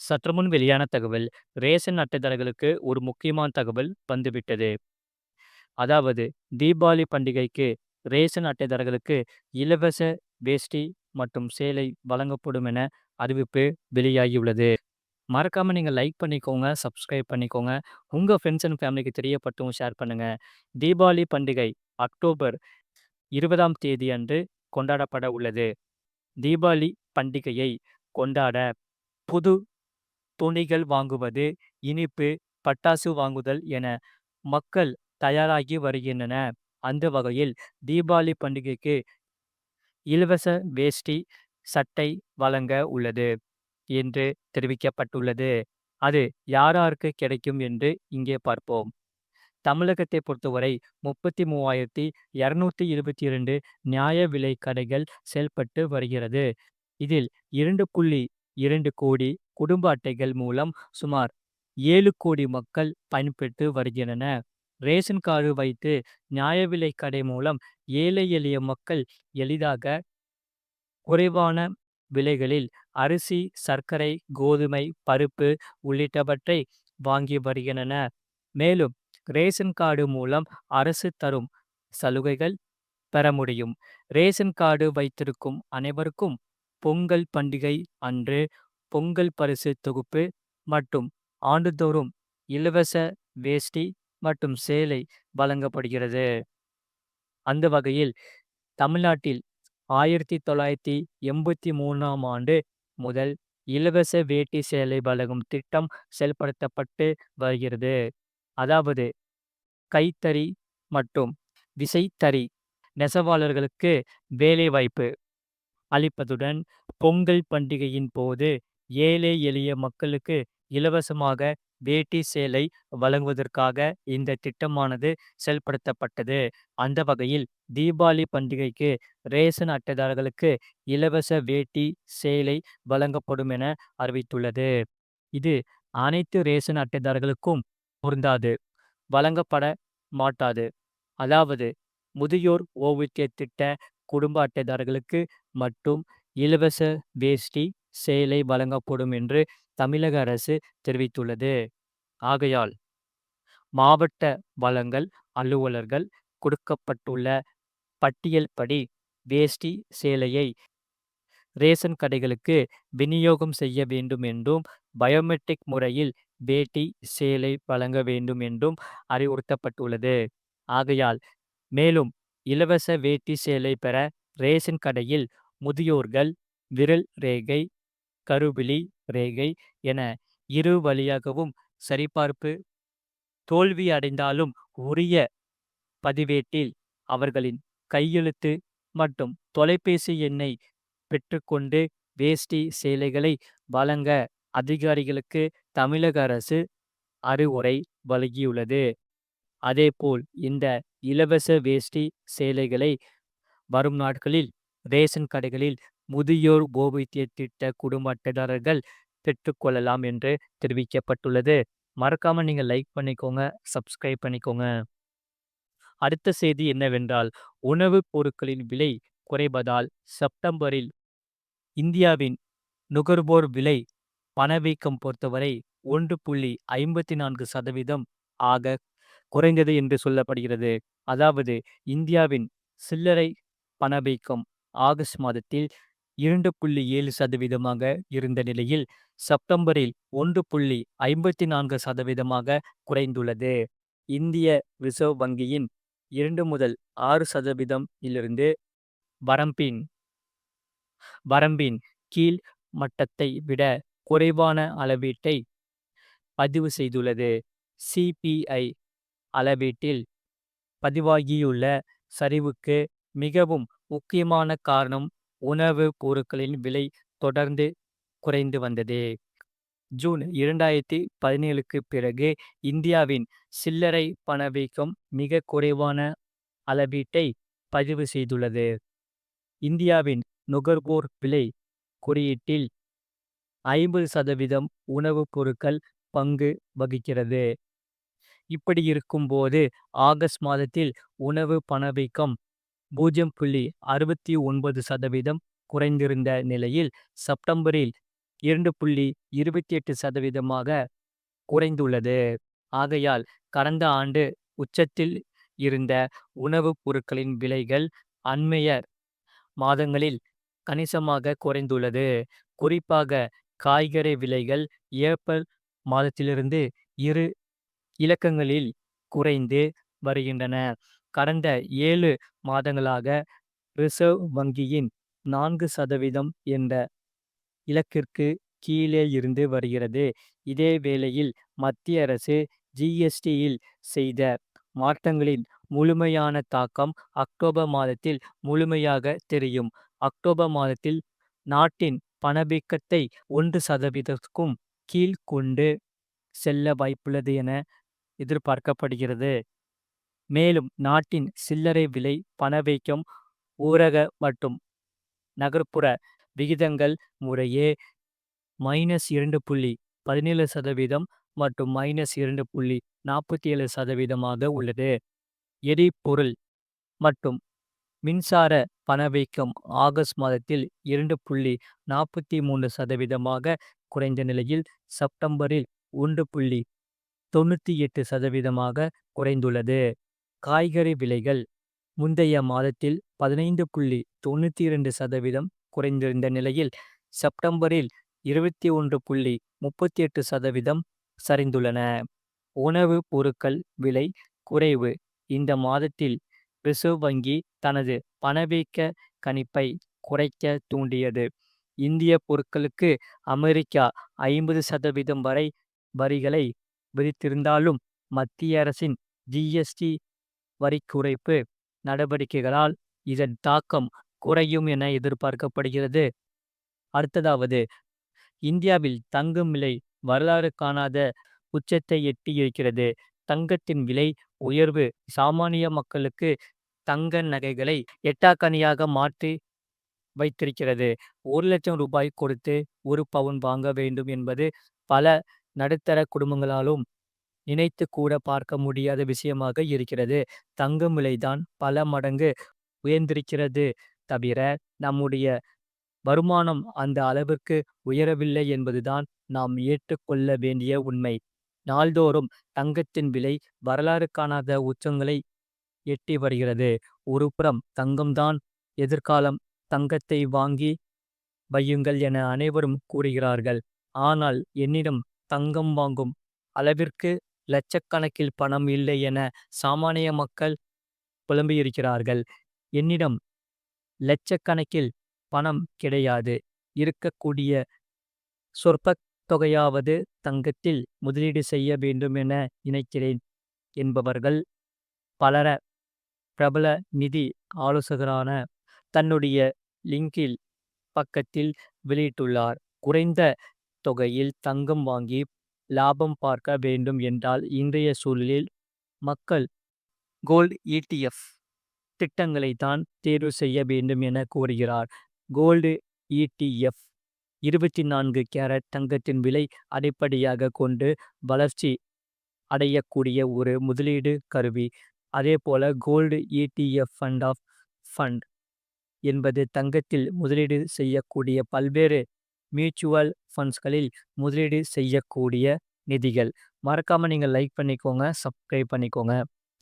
சற்றுமுன் வெளியான தகவல் ரேஷன் அட்டைதாரர்களுக்கு ஒரு முக்கியமான தகவல் வந்துவிட்டது. அதாவது தீபாவளி பண்டிகைக்கு ரேஷன் அட்டைதாரர்களுக்கு இலவச வேஷ்டி மற்றும் சேலை வழங்கப்படும் என அறிவிப்பு வெளியாகியுள்ளது. மறக்காமல் நீங்கள் லைக் பண்ணிக்கோங்க சப்ஸ்கிரைப் பண்ணிக்கோங்க. உங்கள் ஃப்ரெண்ட்ஸ் அண்ட் ஃபேமிலிக்கு தெரியப்பட்டும் ஷேர் பண்ணுங்கள் தீபாவளி பண்டிகை அக்டோபர் இருபதாம் தேதி அன்று கொண்டாடப்பட உள்ளது. தீபாவளி பண்டிகையை கொண்டாட புது துணிகள் வாங்குவது இனிப்பு பட்டாசு வாங்குதல் என மக்கள் தயாராகி வருகின்றன. அந்த வகையில் தீபாவளி பண்டிகைக்கு இலவச வேஷ்டி சட்டை வழங்க உள்ளது என்று தெரிவிக்கப்பட்டுள்ளது. அது யாராருக்கு கிடைக்கும் என்று இங்கே பார்ப்போம். தமிழகத்தை பொறுத்தவரை முப்பத்தி மூவாயிரத்தி இரநூத்தி இருபத்தி இரண்டு நியாய விலை கடைகள் செயல்பட்டு வருகிறது. இதில் இரண்டு புள்ளி இரண்டு கோடி குடும்ப அட்டைகள் மூலம் சுமார் ஏழு கோடி மக்கள் பயன்பெற்று வருகின்றன. ரேஷன் கார்டு வைத்து நியாய விலை கடை மூலம் ஏழை எளிய மக்கள் எளிதாக குறைவான விலைகளில் அரிசி சர்க்கரை கோதுமை பருப்பு உள்ளிட்டவற்றை வாங்கி வருகின்றன. மேலும் ரேஷன் கார்டு மூலம் அரசு தரும் சலுகைகள் பெற முடியும். ரேஷன் கார்டு வைத்திருக்கும் அனைவருக்கும் பொங்கல் பண்டிகை அன்று பொங்கல் பரிசு தொகுப்பு மற்றும் ஆண்டுதோறும் இலவச வேஷ்டி மற்றும் சேலை வழங்கப்படுகிறது. அந்த வகையில் தமிழ்நாட்டில் ஆயிரத்தி தொள்ளாயிரத்தி எண்பத்தி மூணாம் ஆண்டு முதல் இலவச வேட்டி சேலை வழங்கும் திட்டம் செயல்படுத்தப்பட்டு வருகிறது. அதாவது கைத்தறி மற்றும் விசைத்தறி நெசவாளர்களுக்கு வேலைவாய்ப்பு அளிப்பதுடன் பொங்கல் பண்டிகையின் போது ஏழை எளிய மக்களுக்கு இலவசமாக வேட்டி சேலை வழங்குவதற்காக இந்த திட்டமானது செயல்படுத்தப்பட்டது. அந்த வகையில் தீபாவளி பண்டிகைக்கு ரேஷன் அட்டைதாரர்களுக்கு இலவச வேட்டி சேலை வழங்கப்படும் என அறிவித்துள்ளது. இது அனைத்து ரேஷன் அட்டைதாரர்களுக்கும் பொருந்தாது வழங்கப்பட மாட்டாது. அதாவது முதியோர் ஓய்வூதிய திட்ட குடும்ப அட்டைதாரர்களுக்கு மற்றும் இலவச வேஷ்டி சேலை வழங்கப்படும் என்று தமிழக அரசு தெரிவித்துள்ளது. ஆகையால் மாவட்ட வழங்கல் அலுவலர்கள் கொடுக்கப்பட்டுள்ள பட்டியல் படி வேஷ்டி சேலையை ரேஷன் கடைகளுக்கு விநியோகம் செய்ய வேண்டும் என்றும் பயோமெட்ரிக் முறையில் வேட்டி சேலை வழங்க வேண்டும் என்றும் அறிவுறுத்தப்பட்டுள்ளது. ஆகையால் மேலும் இலவச வேட்டி சேலை பெற ரேஷன் கடையில் முதியோர்கள் விரல் ரேகை கருவிழி ரேகை என இரு வழியாகவும் சரிபார்ப்பு தோல்வி அடைந்தாலும் உரிய பதிவேட்டில் அவர்களின் கையெழுத்து மற்றும் தொலைபேசி எண்ணை பெற்றுக்கொண்டு வேஷ்டி சேலைகளை வழங்க அதிகாரிகளுக்கு தமிழக அரசு அறிவுரை வழங்கியுள்ளது. அதேபோல் இந்த இலவச வேஷ்டி சேலைகளை வரும் நாட்களில் ரேஷன் கடைகளில் முதியோர் ஓய்வூதிய திட்ட குடும்ப அட்டைதாரர்கள் பெற்றுக்கொள்ளலாம் என்று தெரிவிக்கப்பட்டுள்ளது. மறக்காமல் நீங்க லைக் பண்ணிக்கோங்க சப்ஸ்கிரைப் பண்ணிக்கோங்க. அடுத்த செய்தி என்னவென்றால் உணவுப் பொருட்களின் விலை குறைவதால் செப்டம்பரில் இந்தியாவின் நுகர்வோர் விலை பணவீக்கம் பொறுத்தவரை ஒன்று புள்ளி ஐம்பத்தி நான்கு சதவீதம் ஆக குறைந்தது என்று சொல்லப்படுகிறது. அதாவது இந்தியாவின் சில்லறை பணவீக்கம் ஆகஸ்ட் மாதத்தில் இரண்டு புள்ளி ஏழு சதவீதமாக இருந்த நிலையில் செப்டம்பரில் ஒன்று புள்ளி ஐம்பத்தி நான்கு சதவீதமாக குறைந்துள்ளது. இந்திய ரிசர்வ் வங்கியின் இரண்டு முதல் ஆறு சதவீதம் இலிருந்து வரம்பின் வரம்பின் கீழ் மட்டத்தை விட குறைவான அளவீட்டை பதிவு செய்துள்ளது. சிபிஐ அளவீட்டில் பதிவாகியுள்ள சரிவுக்கு மிகவும் முக்கியமான காரணம் உணவு பொருட்களின் விலை தொடர்ந்து குறைந்து வந்தது. ஜூன் இரண்டாயிரத்தி பதினேழுக்கு பிறகு இந்தியாவின் சில்லறை பணவீக்கம் மிக குறைவான அளவீட்டை பதிவு செய்துள்ளது. இந்தியாவின் நுகர்வோர் விலை குறியீட்டில் ஐம்பது சதவீதம் உணவுப் பொருட்கள் பங்கு வகிக்கிறது. இப்படி இருக்கும்போது ஆகஸ்ட் மாதத்தில் உணவு பணவீக்கம் பூஜ்ஜியம் புள்ளி அறுபத்தி ஒன்பது சதவீதம் குறைந்திருந்த நிலையில் செப்டம்பரில் 2.28% குறைந்துள்ளது. ஆகையால் கடந்த ஆண்டு உச்சத்தில் இருந்த உணவுப் பொருட்களின் விலைகள் அண்மைய மாதங்களில் கணிசமாக குறைந்துள்ளது. குறிப்பாக காய்கறி விலைகள் ஏப்ரல் மாதத்திலிருந்து இரு இலக்கங்களில் குறைந்து வருகின்றன. கடந்த ஏழு மாதங்களாக ரிசர்வ் வங்கியின் நான்கு சதவீதம் என்ற இலக்கிற்கு கீழே இருந்து வருகிறது. இதேவேளையில் மத்திய அரசு ஜி.எஸ்.டி.யில் செய்த மாற்றங்களின் முழுமையான தாக்கம் அக்டோபர் மாதத்தில் முழுமையாக தெரியும். அக்டோபர் மாதத்தில் நாட்டின் பணவீக்கத்தை ஒன்று சதவீதத்துக்கும் கீழ் கொண்டு செல்ல வாய்ப்புள்ளது என எதிர்பார்க்கப்படுகிறது. மேலும் நாட்டின் சில்லறை விலை பணவீக்கம் ஊரக மற்றும் நகர்ப்புற விகிதங்கள் முறையே மைனஸ் இரண்டு புள்ளி பதினேழு சதவீதம் மற்றும் மைனஸ் இரண்டு புள்ளி நாற்பத்தி ஏழு சதவீதமாக உள்ளது. எரிபொருள் மற்றும் மின்சார பணவீக்கம் ஆகஸ்ட் மாதத்தில் இரண்டு புள்ளி நாற்பத்தி மூன்று சதவீதமாக குறைந்த நிலையில் செப்டம்பரில் ஒன்று புள்ளி தொண்ணூற்றி எட்டு சதவீதமாக குறைந்துள்ளது. காய்கறி விலைகள் முந்தைய மாதத்தில் 15.92% குறைந்திருந்த நிலையில் செப்டம்பரில் 21.38% சரிந்துள்ளன. உணவு பொருட்கள் விலை குறைவு இந்த மாதத்தில் ரிசர்வ் வங்கி தனது பணவீக்க கணிப்பை குறைக்க தூண்டியது. இந்திய பொருட்களுக்கு அமெரிக்கா ஐம்பது சதவீதம் வரை வரிகளை விதித்திருந்தாலும் மத்திய அரசின் ஜி.எஸ்.டி. வரி குறைப்பு நடவடிக்கைகளால் இதன் தாக்கம் குறையும் என எதிர்பார்க்கப்படுகிறது. அடுத்ததாவது இந்தியாவில் தங்கும் விலை வரலாறு காணாத உச்சத்தை எட்டி இருக்கிறது. தங்கத்தின் விலை உயர்வு சாமானிய மக்களுக்கு தங்க நகைகளை எட்டாக்கனியாக மாற்றி வைத்திருக்கிறது. ஒரு லட்சம் ரூபாய் கொடுத்து ஒரு பவுன் வாங்க வேண்டும் என்பது பல நடுத்தர குடும்பங்களாலும் நினைத்து கூட பார்க்க முடியாத விஷயமாக இருக்கிறது. தங்கம் விலைதான் பல மடங்கு உயர்ந்திருக்கிறது தவிர நம்முடைய வருமானம் அந்த அளவிற்கு உயரவில்லை என்பதுதான் நாம் ஏற்றுக்கொள்ள வேண்டிய உண்மை. நாள்தோறும் தங்கத்தின் விலை வரலாறு காணாத உச்சங்களை எட்டி வருகிறது. ஒருபுறம் தங்கம்தான் எதிர்காலம் தங்கத்தை வாங்கி வையுங்கள் என அனைவரும் கூறுகிறார்கள். ஆனால் என்னிடம் தங்கம் வாங்கும் அளவிற்கு லட்சக்கணக்கில் பணம் இல்லை என சாமானிய மக்கள் புலம்பியிருக்கிறார்கள். என்னிடம் லட்சக்கணக்கில் பணம் கிடையாது. இருக்கக்கூடிய சொற்பத் தொகையாவது தங்கத்தில் முதலீடு செய்ய வேண்டும் என நினைக்கிறேன் என்பவர்கள் பலர பிரபல நிதி ஆலோசகரான தன்னுடைய லிங்கில் பக்கத்தில் வெளியிட்டுள்ளார். குறைந்த தொகையில் தங்கம் வாங்கி லாபம் பார்க்க வேண்டும் என்றால் இன்றைய சூழலில் மக்கள் கோல்டு இ.டி.எஃப். திட்டங்களை தான் தேர்வு செய்ய வேண்டும் என கூறுகிறார். Gold ETF. இருபத்தி நான்கு கேரட் தங்கத்தின் விலை அடிப்படையாக கொண்டு வளர்ச்சி அடையக்கூடிய ஒரு முதலீடு கருவி. அதே போல gold ETF. Fund of fund என்பது தங்கத்தில் முதலீடு செய்யக்கூடிய பல்வேறு மியூச்சுவல் ஃபண்ட்ஸ்களில் முதலீடு செய்யக்கூடிய நிதிகள். மறக்காமல் நீங்கள் லைக் பண்ணிக்கோங்க. சப்ஸ்கிரைப் பண்ணிக்கோங்க.